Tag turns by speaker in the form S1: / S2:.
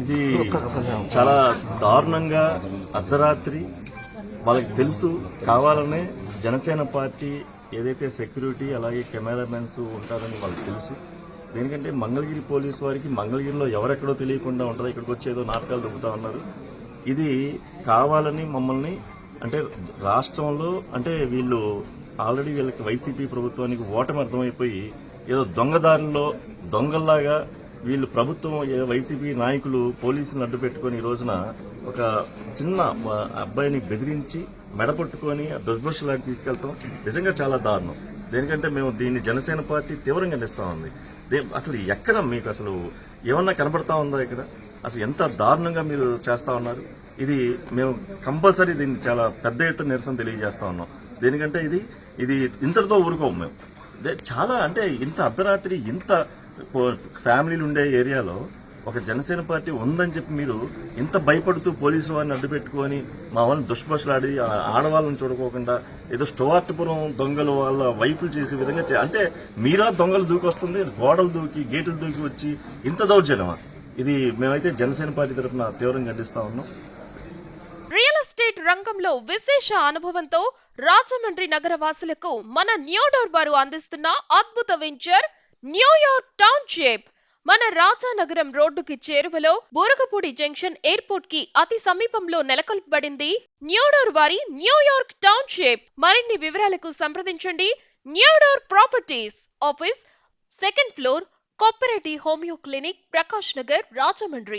S1: ఇది చాలా దారుణంగా అర్ధరాత్రి వాళ్ళకి తెలుసు కావాలనే జనసేన పార్టీ ఏదైతే సెక్యూరిటీ అలాగే కెమెరామెన్స్ ఉంటారని వాళ్ళకి తెలుసు. దేనికంటే మంగళగిరి పోలీసు వారికి మంగళగిరిలో ఎవరెక్కడో తెలియకుండా ఉంటుందో ఇక్కడికి వచ్చేదో నాటకాలు దొబ్బుతా ఉన్నారు. ఇది కావాలని మమ్మల్ని అంటే రాష్ట్రంలో అంటే వీళ్ళు ఆల్రెడీ వీళ్ళకి వైసీపీ ప్రభుత్వానికి ఓటమి అర్థమైపోయి ఏదో దొంగదారుల్లో దొంగల్లాగా వీళ్ళు ప్రభుత్వం వైసీపీ నాయకులు పోలీసులను అడ్డు పెట్టుకుని ఈ రోజున ఒక చిన్న అబ్బాయిని బెదిరించి మెడపట్టుకొని పట్టుకొని దుష్భర్షలాగా తీసుకెళ్తాం. నిజంగా చాలా దారుణం. దేనికంటే మేము దీన్ని జనసేన పార్టీ తీవ్రంగా నిస్తా ఉంది. దే- అసలు ఎక్కడ మీకు అసలు ఏమన్నా కనబడతా ఉందా ఇక్కడ? అసలు ఎంత దారుణంగా మీరు చేస్తా ఉన్నారు? ఇది మేము కంపల్సరీ దీన్ని చాలా పెద్ద ఎత్తున నిరసన తెలియజేస్తా ఉన్నాం. దేనికంటే ఇది ఇది ఇంతటితో ఊరుకోము మేము. దే- చాలా అంటే ఇంత అర్ధరాత్రి ఇంత ఫ్యామిలీలు ఉండే ఏరియాలో ఒక జనసేన పార్టీ ఉందని చెప్పి మీరు ఇంత భయపడుతూ పోలీసు వారిని అడ్డుపెట్టుకొని మా వాళ్ళని దుష్భషలాడి ఆ ఆడవాళ్ళని చూడకోకుండా ఏదో స్టోవార్టపురం దొంగలు వాళ్ళ వైఫ్లు చేసే విధంగా అంటే మీరా దొంగలు దూకి వస్తుంది గోడలు దూకి గేట్లు దూకి వచ్చి ఇంత దౌర్జన్యమా? ఇది మేమైతే జనసేన పార్టీ తరఫున తీవ్రంగా ఖండిస్తా ఉన్నాం.
S2: రియల్ ఎస్టేట్ రంగంలో విశేష అనుభవంతో రాజమండ్రి నగర వాసులకు మన న్యూడోర్ వారు అందిస్తున్న అద్భుత వెంచర్ న్యూయార్క్ టౌన్షిప్. మన రాజానగరం రోడ్డుకి చేరువలో బూరగపూడి జంక్షన్ ఎయిర్పోర్ట్కి అతి సమీపంలో నెలకొల్పబడింది న్యూడోర్ వారి న్యూయార్క్ టౌన్షిప్. మరిన్ని వివరాలకు సంప్రదించండి. New door properties office second floor cooperative homeo clinic Prakash Nagar Rajahmundry.